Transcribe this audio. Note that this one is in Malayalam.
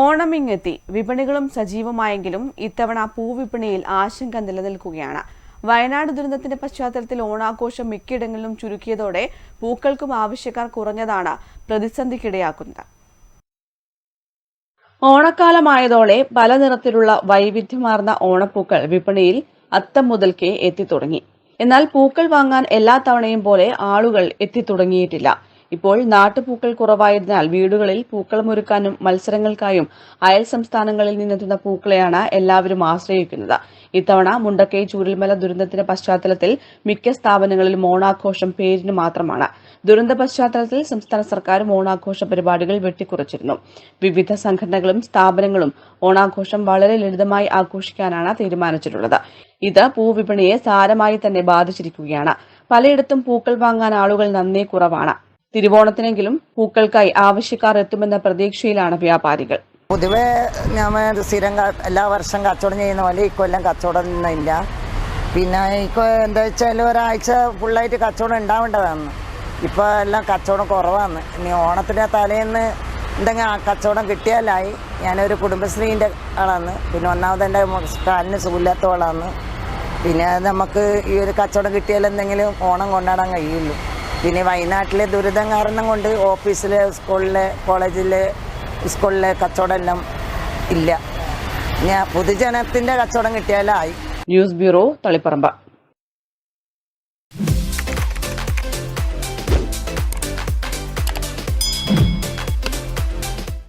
ഓണമിങ്ങെത്തി. വിപണികളും സജീവമായെങ്കിലും ഇത്തവണ പൂവിപണിയിൽ ആശങ്ക നിലനിൽക്കുകയാണ്. വയനാട് ദുരന്തത്തിന്റെ പശ്ചാത്തലത്തിൽ ഓണാഘോഷം മിക്കയിടങ്ങളിലും ചുരുക്കിയതോടെ പൂക്കൾക്കും ആവശ്യക്കാർ കുറഞ്ഞതാണ് പ്രതിസന്ധിക്കിടയാക്കുന്നത്. ഓണക്കാലമായതോടെ പല നിറത്തിലുള്ള വൈവിധ്യമാർന്ന ഓണപ്പൂക്കൾ വിപണിയിൽ അത്തം മുതൽക്കേ എത്തിത്തുടങ്ങി. എന്നാൽ പൂക്കൾ വാങ്ങാൻ എല്ലാ തവണയും പോലെ ആളുകൾ എത്തിത്തുടങ്ങിയിട്ടില്ല. ഇപ്പോൾ നാട്ടുപൂക്കൾ കുറവായതിനാൽ വീടുകളിൽ പൂക്കൾ മുറുക്കാനും മത്സരങ്ങൾക്കായും അയൽ സംസ്ഥാനങ്ങളിൽ നിന്നെത്തുന്ന പൂക്കളെയാണ് എല്ലാവരും ആശ്രയിക്കുന്നത്. ഇത്തവണ മുണ്ടക്കൈ ചൂരൽമല ദുരന്തത്തിന്റെ പശ്ചാത്തലത്തിൽ മിക്ക സ്ഥാപനങ്ങളിലും ഓണാഘോഷം പേരിന് മാത്രമാണ്. ദുരന്ത പശ്ചാത്തലത്തിൽ സംസ്ഥാന സർക്കാരും ഓണാഘോഷ പരിപാടികൾ വെട്ടിക്കുറച്ചിരുന്നു. വിവിധ സംഘടനകളും സ്ഥാപനങ്ങളും ഓണാഘോഷം വളരെ ലളിതമായി ആഘോഷിക്കാനാണ് തീരുമാനിച്ചിട്ടുള്ളത്. ഇത് പൂവിപണിയെ സാരമായി തന്നെ ബാധിച്ചിരിക്കുകയാണ്. പലയിടത്തും പൂക്കൾ വാങ്ങാൻ ആളുകൾ നന്നേ കുറവാണ്. തിരുവോണത്തിനെങ്കിലും പൂക്കൾക്കായി ആവശ്യക്കാർ എത്തുമെന്ന പ്രതീക്ഷയിലാണ് വ്യാപാരികൾ. പൊതുവെ ഞാൻ സ്ഥിരം എല്ലാ വർഷം കച്ചവടം ചെയ്യുന്ന പോലെ ഇക്കൊല്ലം കച്ചവടം ഒന്നുമില്ല പിന്നെ ഇപ്പോൾ എന്താ വെച്ചാൽ ഒരാഴ്ച ഫുള്ളായിട്ട് കച്ചവടം ഉണ്ടാവേണ്ടതാണ്. ഇപ്പോൾ എല്ലാം കച്ചവടം കുറവാണ്. ഇനി ഓണത്തിന്റെ തലേന്ന് എന്തെങ്കിലും ആ കച്ചവടം കിട്ടിയാലായി. ഞാനൊരു കുടുംബശ്രീന്റെ ആളാണ്. പിന്നെ ഒന്നാമത് എന്റെ കാലിന് സുഖമില്ലാത്ത ആളാണ്. പിന്നെ നമുക്ക് ഈ ഒരു കച്ചവടം കിട്ടിയാൽ എന്തെങ്കിലും ഓണം കൊണ്ടാടാൻ കഴിയുള്ളൂ. പിന്നെ വയനാട്ടിലെ ദുരിതം കാരണം കൊണ്ട് ഓഫീസിലെ സ്കൂളിലെ കോളേജിലെ സ്കൂളിലെ കച്ചവടം എല്ലാം ഇല്ല ഞാൻ പൊതുജനത്തിന്റെ കച്ചവടം കിട്ടിയാലായി. News bureau Taliparamba.